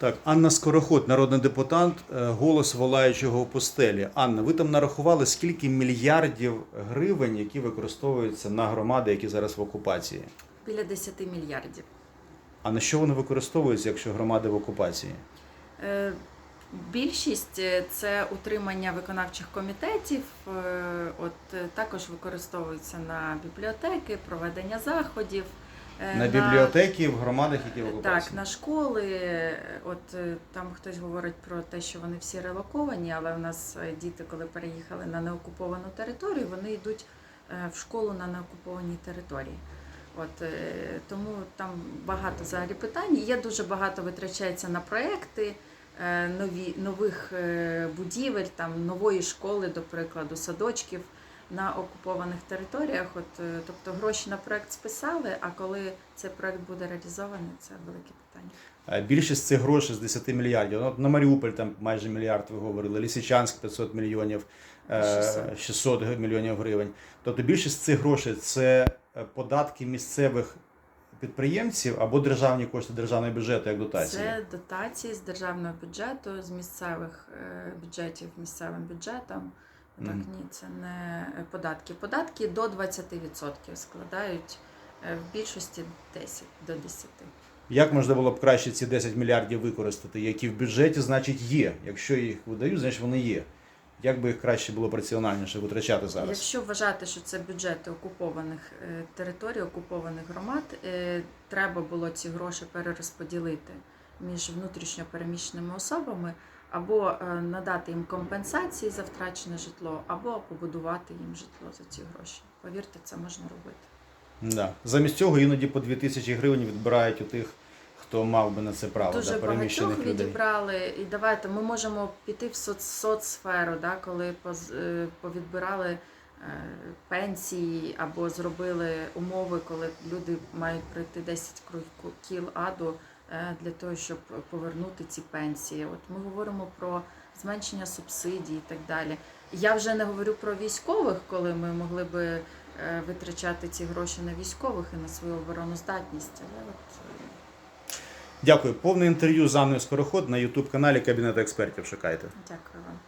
Так, Анна Скороход, народний депутат, е, голос волаючого в пустелі. Анна, ви там нарахували скільки мільярдів гривень, які використовуються на громади, які зараз в окупації? Біля 10 мільярдів. А на що вони використовуються, якщо громади в окупації? Е, Більшість е, це утримання виконавчих комітетів. е, От також використовуються на бібліотеки, проведення заходів. Е, На бібліотеки в громадах, які в окупації? Так, на школи. От е, там хтось говорить про те, що вони всі релоковані, але у нас е, діти, коли переїхали на неокуповану територію, вони йдуть в школу на неокупованій території. От тому там багато взагалі питань. Є дуже багато витрачається на проекти. Нові нових будівель, там нової школи, до прикладу, садочків на окупованих територіях. От, е, тобто гроші на проект списали, а коли цей проект буде реалізований, це велике питання. Е, Більшість цих грошей з 10 мільярдів. На Маріуполь там майже мільярд ви говорили, Лисичанськ 500 мільйонів, е, 600. 600 мільйонів гривень. Тобто більшість цих грошей це податки місцевих підприємців або державні кошти державного бюджету як дотації. Це дотації з державного бюджету, з місцевих бюджетів місцевим бюджетом. Так, ні, це не е, податки. Податки до 20% складають е, в більшості 10 до 10. Як можна було б краще ці 10 мільярдів використати, які в бюджеті, значить, є. Якщо їх видають, значить вони є. Як би їх краще було раціональніше витрачати зараз? Якщо вважати, що це бюджети окупованих е, територій, окупованих громад, треба було ці гроші перерозподілити між внутрішньо переміщеними особами, або е, надати їм компенсації за втрачене житло, або побудувати їм житло за ці гроші. Повірте, це можна робити. Да. Замість цього іноді по 2 тисячі гривень відбирають у тих, хто мав би на це право, Дуже да, переміщених багатьох людей. відібрали, і давайте ми можемо піти в соц, соцсферу, да, коли е, повідбирали е, пенсії або зробили умови, коли люди мають пройти 10 кру- кіл аду для того, щоб повернути ці пенсії. От ми говоримо про зменшення субсидій і так далі. Я вже не говорю про військових, коли ми могли би е, витрачати ці гроші на військових і на свою обороноздатність. Але от е, Дякую. Повне інтерв'ю з Анною Скороход на YouTube каналі Кабінет експертів. Шукайте. дякую вам.